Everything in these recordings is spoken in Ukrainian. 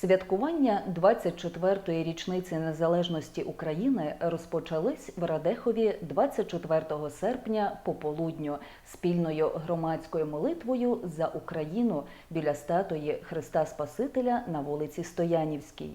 Святкування 24-ї річниці незалежності України розпочались в Радехові 24 серпня пополудню спільною громадською молитвою за Україну біля статуї Христа Спасителя на вулиці Стоянівській.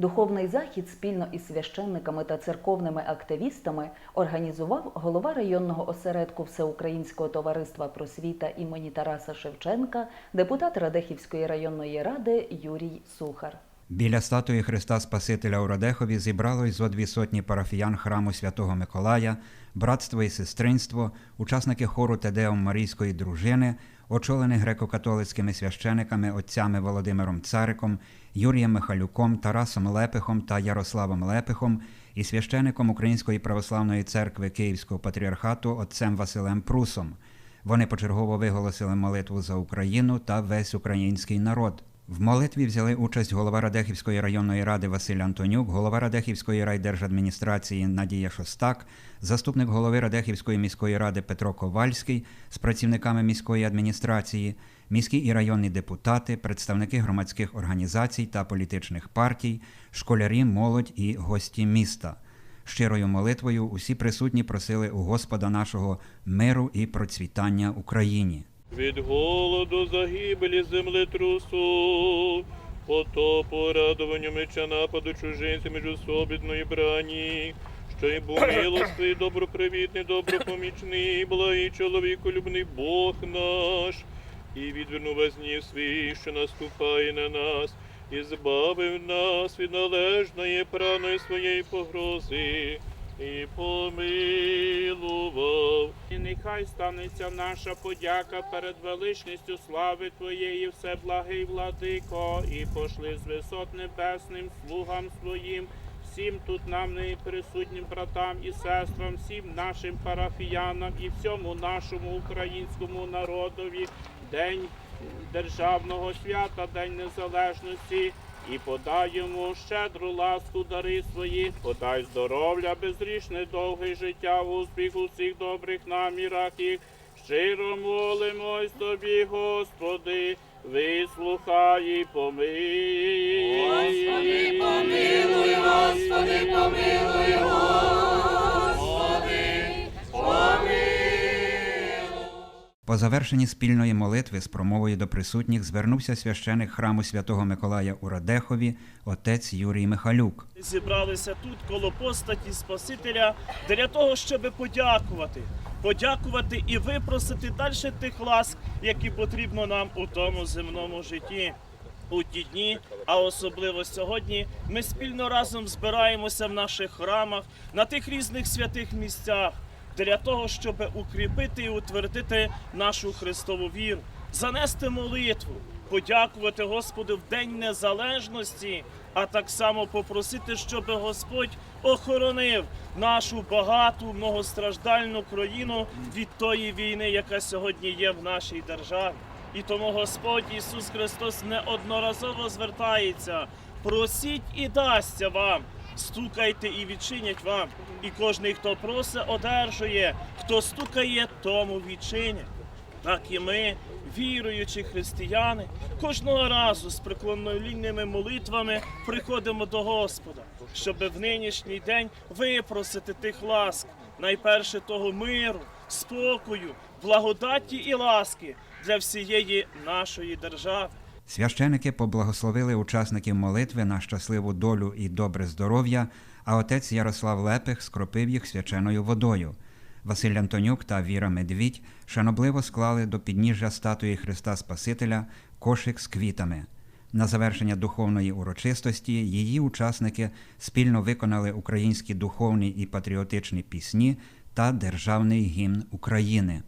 Духовний захід спільно із священниками та церковними активістами організував голова районного осередку Всеукраїнського товариства просвіта імені Тараса Шевченка, депутат Радехівської районної ради Юрій Сухар. Біля статуї Христа Спасителя у Радехові зібралось зо дві сотні парафіян храму Святого Миколая, братство і сестринство, учасники хору Тедеум Марійської дружини, очолені греко-католицькими священиками отцями Володимиром Цариком, Юрієм Михалюком, Тарасом Лепихом та Ярославом Лепихом і священиком Української православної церкви Київського патріархату отцем Василем Прусом. Вони почергово виголосили молитву за Україну та весь український народ. В молитві взяли участь голова Радехівської районної ради Василь Антонюк, голова Радехівської райдержадміністрації Надія Шостак, заступник голови Радехівської міської ради Петро Ковальський з працівниками міської адміністрації, міські і районні депутати, представники громадських організацій та політичних партій, школярі, молодь і гості міста. Щирою молитвою усі присутні просили у Господа нашого миру і процвітання Україні. Від голоду, загибелі землетрусу, потопу, радуванню меча нападу чужинців міжособідної брані, що й був милостивий, добропривітний, добропомічний, благий чоловіколюбний Бог наш, і відвернув весь свій, що наступає на нас, і збавив нас від належної праної своєї погрози. І помилував. І нехай станеться наша подяка перед величністю слави Твоєї, всеблагий владико, і пошли з висот небесним слугам своїм, всім тут нам не присутнім братам і сестрам, всім нашим парафіянам і всьому нашому українському народові, день державного свята, День Незалежності. І подай йому щедру ласку, дари свої, подай здоров'я, безрічне, довге життя, успіх у всіх добрих намірах їх. Щиро молимось тобі, Господи, вислухай і помилуй. Господи, помилуй, Господи, помилуй, Господи, По завершенні спільної молитви з промовою до присутніх звернувся священик храму Святого Миколая у Радехові, отець Юрій Михалюк. зібралися тут коло постаті Спасителя для того, щоб подякувати. Подякувати і випросити далі тих ласк, які потрібно нам у тому земному житті. У ті дні, а особливо сьогодні, ми спільно разом збираємося в наших храмах на тих різних святих місцях для того, щоб укріпити і утвердити нашу Христову віру, занести молитву, подякувати Господу в День Незалежності, а так само попросити, щоб Господь охоронив нашу багату многостраждальну країну від тої війни, яка сьогодні є в нашій державі. І тому Господь Ісус Христос неодноразово звертається: просіть і дасться вам. Стукайте і відчинять вам. І кожний, хто просить, одержує, хто стукає, тому відчинять. Так і ми, віруючі християни, кожного разу з преклоннолінними молитвами приходимо до Господа, щоб в нинішній день випросити тих ласк, найперше того миру, спокою, благодаті і ласки для всієї нашої держави. Священики поблагословили учасників молитви на щасливу долю і добре здоров'я, а отець Ярослав Лепих скропив їх свяченою водою. Василь Антонюк та Віра Медвідь шанобливо склали до підніжжя статуї Христа Спасителя кошик з квітами. На завершення духовної урочистості її учасники спільно виконали українські духовні і патріотичні пісні та державний гімн України.